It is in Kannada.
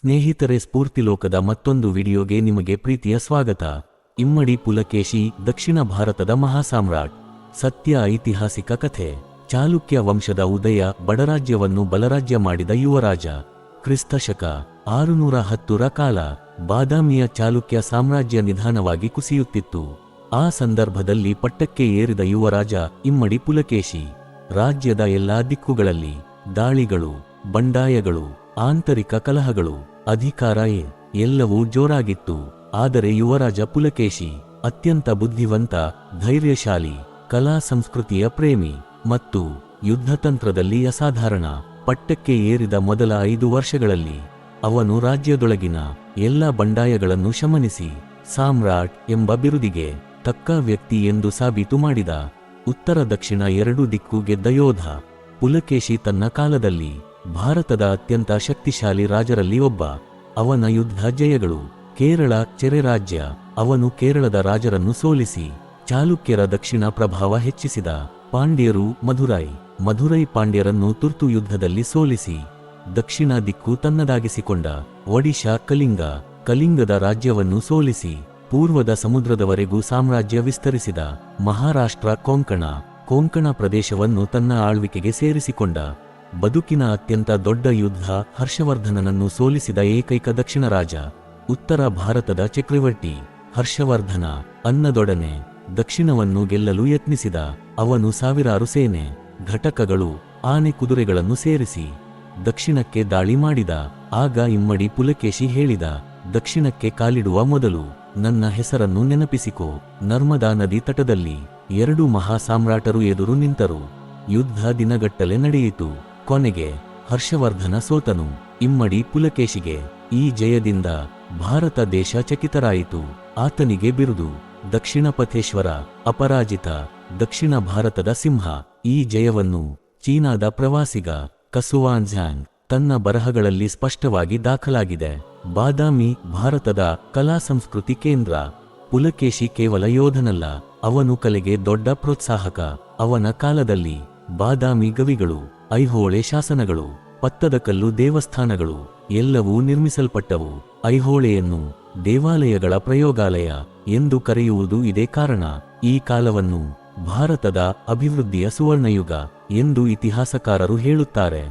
ಸ್ನೇಹಿತರೆ ಸ್ಫೂರ್ತಿಲೋಕದ ಮತ್ತೊಂದು ವಿಡಿಯೋಗೆ ನಿಮಗೆ ಪ್ರೀತಿಯ ಸ್ವಾಗತ. ಇಮ್ಮಡಿ ಪುಲಕೇಶಿ, ದಕ್ಷಿಣ ಭಾರತದ ಮಹಾಸಾಮ್ರಾಟ್. ಸತ್ಯ ಐತಿಹಾಸಿಕ ಕಥೆ. ಚಾಲುಕ್ಯ ವಂಶದ ಉದಯ, ಬಡರಾಜ್ಯವನ್ನು ಬಲರಾಜ್ಯ ಮಾಡಿದ ಯುವರಾಜ. ಕ್ರಿಸ್ತಶಕ, ಆರುನೂರ ಹತ್ತರ ಕಾಲ, ಬಾದಾಮಿಯ ಚಾಲುಕ್ಯ ಸಾಮ್ರಾಜ್ಯ ನಿಧಾನವಾಗಿ ಕುಸಿಯುತ್ತಿತ್ತು. ಆ ಸಂದರ್ಭದಲ್ಲಿ ಪಟ್ಟಕ್ಕೆ ಏರಿದ ಯುವರಾಜ ಇಮ್ಮಡಿ ಪುಲಕೇಶಿ. ರಾಜ್ಯದ ಎಲ್ಲಾ ದಿಕ್ಕುಗಳಲ್ಲಿ ದಾಳಿಗಳು, ಬಂಡಾಯಗಳು, ಆಂತರಿಕ ಕಲಹಗಳು, ಅಧಿಕಾರ ಎಲ್ಲವೂ ಜೋರಾಗಿತ್ತು. ಆದರೆ ಯುವರಾಜ ಪುಲಕೇಶಿ ಅತ್ಯಂತ ಬುದ್ಧಿವಂತ, ಧೈರ್ಯಶಾಲಿ, ಕಲಾ ಸಂಸ್ಕೃತಿಯ ಪ್ರೇಮಿ ಮತ್ತು ಯುದ್ಧತಂತ್ರದಲ್ಲಿ ಅಸಾಧಾರಣ ಪಟ್ಟಕ್ಕೆ ಏರಿದ ಮೊದಲ ಐದು ವರ್ಷಗಳಲ್ಲಿ ಅವನು ರಾಜ್ಯದೊಳಗಿನ ಎಲ್ಲ ಬಂಡಾಯಗಳನ್ನು ಶಮನಿಸಿ, ಸಾಮ್ರಾಟ್ ಎಂಬ ಬಿರುದಿಗೆ ತಕ್ಕ ವ್ಯಕ್ತಿ ಎಂದು ಸಾಬೀತು ಮಾಡಿದ. ಉತ್ತರ ದಕ್ಷಿಣ ಎರಡು ದಿಕ್ಕು ಗೆದ್ದ ಯೋಧ. ಪುಲಕೇಶಿ ತನ್ನ ಕಾಲದಲ್ಲಿ ಭಾರತದ ಅತ್ಯಂತ ಶಕ್ತಿಶಾಲಿ ರಾಜರಲ್ಲಿ ಒಬ್ಬ. ಅವನ ಯುದ್ಧ ಜಯಗಳು, ಕೇರಳ ಚೆರೆ ರಾಜ್ಯ, ಅವನು ಕೇರಳದ ರಾಜರನ್ನು ಸೋಲಿಸಿ. ಚಾಲುಕ್ಯರ ದಕ್ಷಿಣ ಪ್ರಭಾವ ಹೆಚ್ಚಿಸಿದ. ಪಾಂಡ್ಯರು ಮಧುರೈ ಮಧುರೈ ಪಾಂಡ್ಯರನ್ನು ತುರ್ತು ಯುದ್ಧದಲ್ಲಿ ಸೋಲಿಸಿ. ದಕ್ಷಿಣ ದಿಕ್ಕು ತನ್ನದಾಗಿಸಿಕೊಂಡ. ಒಡಿಶಾ ಕಲಿಂಗ, ಕಲಿಂಗದ ರಾಜ್ಯವನ್ನು ಸೋಲಿಸಿ. ಪೂರ್ವದ ಸಮುದ್ರದವರೆಗೂ ಸಾಮ್ರಾಜ್ಯ ವಿಸ್ತರಿಸಿದ ಮಹಾರಾಷ್ಟ್ರ ಕೊಂಕಣ. ಕೊಂಕಣ ಪ್ರದೇಶವನ್ನು ತನ್ನ ಆಳ್ವಿಕೆಗೆ ಸೇರಿಸಿಕೊಂಡ. ಬದುಕಿನ ಅತ್ಯಂತ ದೊಡ್ಡ ಯುದ್ಧ ಹರ್ಷವರ್ಧನನನ್ನು ಸೋಲಿಸಿದ ಏಕೈಕ ದಕ್ಷಿಣ ರಾಜ. ಉತ್ತರ ಭಾರತದ ಚಕ್ರವರ್ತಿ ಹರ್ಷವರ್ಧನ ಅನ್ನದೊಡನೆ ದಕ್ಷಿಣವನ್ನು ಗೆಲ್ಲಲು ಯತ್ನಿಸಿದ. ಅವನು ಸಾವಿರಾರು ಸೇನೆ, ಘಟಕಗಳು, ಆನೆ ಕುದುರೆಗಳನ್ನು ಸೇರಿಸಿ ದಕ್ಷಿಣಕ್ಕೆ ದಾಳಿ ಮಾಡಿದ. ಆಗ ಇಮ್ಮಡಿ ಪುಲಕೇಶಿ ಹೇಳಿದ, ದಕ್ಷಿಣಕ್ಕೆ ಕಾಲಿಡುವ ಮೊದಲು ನನ್ನ ಹೆಸರನ್ನು ನೆನಪಿಸಿಕೋ. ನರ್ಮದಾ ನದಿ ತಟದಲ್ಲಿ ಎರಡು ಮಹಾ ಸಾಮ್ರಾಟರು ಎದುರು ನಿಂತರು. ಯುದ್ಧ ದಿನಗಟ್ಟಲೆ ನಡೆಯಿತು. ಕೊನೆಗೆ ಹರ್ಷವರ್ಧನ ಸೋತನು. ಇಮ್ಮಡಿ ಪುಲಕೇಶಿಗೆ ಈ ಜಯದಿಂದ ಭಾರತ ದೇಶ ಚಕಿತರಾಯಿತು. ಆತನಿಗೆ ಬಿರುದು. ದಕ್ಷಿಣ ಪಥೇಶ್ವರ, ಅಪರಾಜಿತ, ದಕ್ಷಿಣ ಭಾರತದ ಸಿಂಹ. ಈ ಜಯವನ್ನು ಚೀನಾದ ಪ್ರವಾಸಿಗ ಕಸುವಾನ್ಝಾಂಗ್ ತನ್ನ ಬರಹಗಳಲ್ಲಿ ಸ್ಪಷ್ಟವಾಗಿ ದಾಖಲಾಗಿದೆ. ಬಾದಾಮಿ ಭಾರತದ ಕಲಾ ಸಂಸ್ಕೃತಿ ಕೇಂದ್ರ. ಪುಲಕೇಶಿ ಕೇವಲ ಯೋಧನಲ್ಲ, ಅವನು ಕಲೆಗೆ ದೊಡ್ಡ ಪ್ರೋತ್ಸಾಹಕ. ಅವನ ಕಾಲದಲ್ಲಿ ಬಾದಾಮಿ ಗವಿಗಳು, ಐಹೋಳೆ ಶಾಸನಗಳು ಪತ್ತದಕಲ್ಲು ದೇವಸ್ಥಾನಗಳು, ಎಲ್ಲವೂ ನಿರ್ಮಿಸಲ್ಪಟ್ಟವು. ಐಹೋಳೆಯನ್ನು ದೇವಾಲಯಗಳ ಪ್ರಯೋಗಾಲಯ ಎಂದು ಕರೆಯುವುದು ಇದೇ ಕಾರಣ. ಈ ಕಾಲವನ್ನು ಭಾರತದ ಅಭಿವೃದ್ಧಿಯ ಸುವರ್ಣಯುಗ ಎಂದು ಇತಿಹಾಸಕಾರರು ಹೇಳುತ್ತಾರೆ.